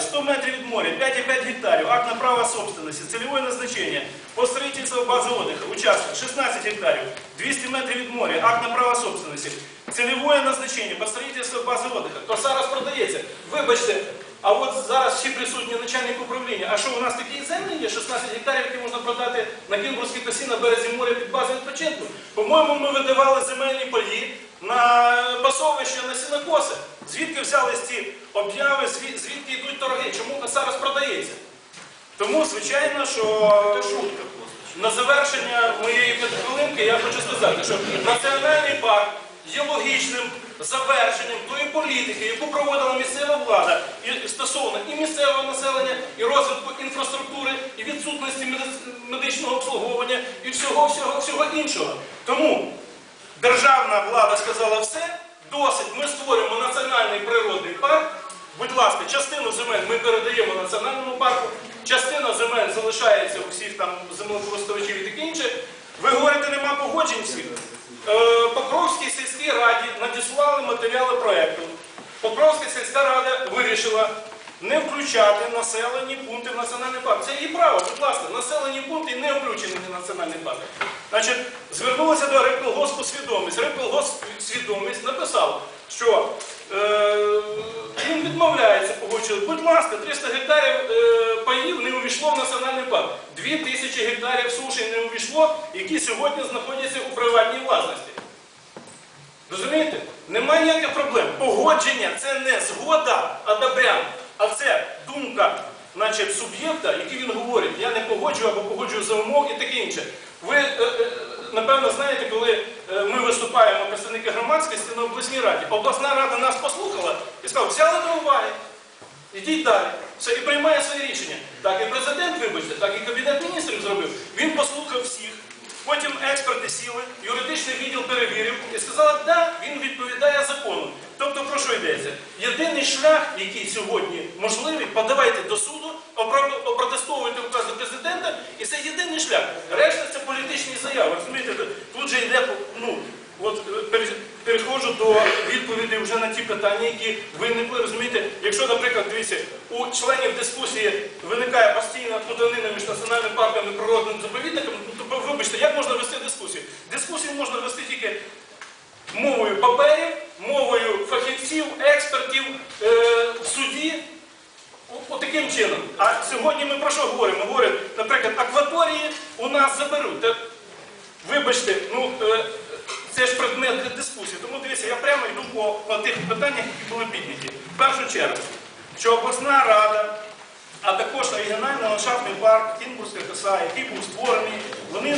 гектарів, 100 метрів від моря, 5,5 гектарів, акт на право собственности, целевое назначение, по строительству базы отдыха, участок 16 гектарів, 200 метрів від моря, акт на право собственности, целевое назначение, по строительству бази отдыха, то зараз продається. Вибачте, а от зараз ще присутній начальник управління. А що у нас такі землі є? 16 гектарів, які можна продати на Кінбурзькій косі на березі моря під базою відпочинку. По-моєму, ми видавали земельні паї на пасовище на сінокоси. Звідки взялись ці обяви, звідки йдуть торги? Чому зараз продається? Тому, звичайно, що шутка. На завершення моєї п'ятихвилинки я хочу сказати, що національний парк є логічним завершенням тої політики, яку проводила місцева влада і стосовно і місцевого населення, і розвитку інфраструктури, і відсутності медичного обслуговування, і всього, всього, всього іншого. Тому державна влада сказала все, досить, ми створюємо національний природний парк. Будь ласка, частину земель ми передаємо національному парку, частина земель залишається у всіх там землекористувачів і таке інше. Ви говорите, нема погоджень всіх. Е, Покровській сільській раді надіслали матеріали проєкту. Покровська сільська рада вирішила не включати населені пункти в національний парк. Це її право, будь ласка, населені пункти не включені в національний парк. Значить, звернулася до Рибколгоспу свідомість. Свідомість написав, що е, він відмовляється погоджувати. Будь ласка, 300 гектарів е, паїв не увійшло в національний парк. 2000 гектарів суші не увійшло, які сьогодні знаходяться у приватній власності. Розумієте? Немає ніяких проблем. Погодження це не згода одобрян, а це думка суб'єкта, який він говорить, я не погоджую або погоджую за умов і таке інше. Ви, е, напевно, знаєте, коли е, ми виступаємо представники громадськості на обласній раді, обласна рада нас послухала і сказала, взяли до уваги. Ідіть далі. Все, і приймає своє рішення. Так і президент, вибачте, так і Кабінет міністрів зробив. Він послухав всіх. Потім експерти сіли, юридичний відділ перевірив і сказали, так, да, він відповідає закону. Тобто про що йдеться? Єдиний шлях, який сьогодні можливий, подавайте до суду, опро- опротестовуйте укази президента, і це єдиний шлях. Політичні заяви. Розумієте, тут же йде, ну, от е, переходжу до відповідей вже на ті питання, які виникли. Розумієте, якщо, наприклад, дивіться, у членів дискусії виникає постійна плутанина між національним парком і природним заповідником, ну, то вибачте, як можна вести дискусію? Дискусію можна вести тільки мовою паперів, мовою фахівців, експертів е, в суді. Отаким чином. А сьогодні ми про що говоримо? Ми говоримо, наприклад, акваторії у нас заберуть. Вибачте, ну е, це ж предмет дискусії. Тому дивіться, я прямо йду по, по тих питаннях, які були підняті. В першу чергу, що обласна рада, а також регіональний ландшафтний парк Кінбурзька коса, який був створений, вони